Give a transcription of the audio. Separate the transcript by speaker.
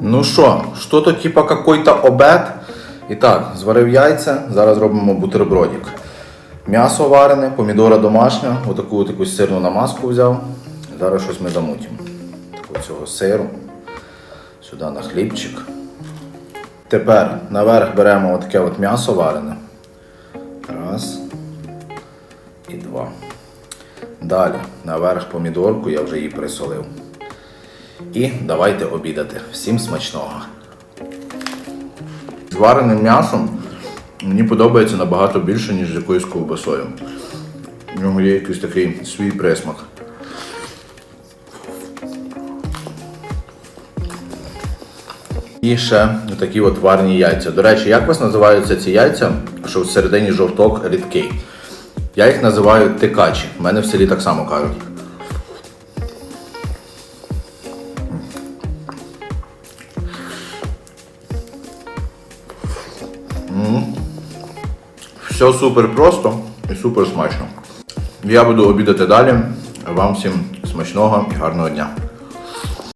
Speaker 1: Ну що, що то типа какой-то обед? І так, зварив яйця, зараз робимо бутербродик. М'ясо варене, помідора домашня, отаку от якусь сирну намазку взяв. Зараз щось ми замутимо. Такого цього сиру. Сюди на хлібчик. Тепер наверх беремо отаке от м'ясо варене. Раз. І два. Далі наверх помідорку, я вже її присолив. І давайте обідати. Всім смачного. З вареним м'ясом мені подобається набагато більше, ніж з якоюсь ковбасою. В нього є якийсь такий свій присмак. І ще такі от варні яйця. До речі, як вас називаються ці яйця, що всередині жовток рідкий? Я їх називаю тикачі. У мене в селі так само кажуть. Все супер просто і супер смачно. Я буду обідати далі. Вам всім смачного і гарного дня.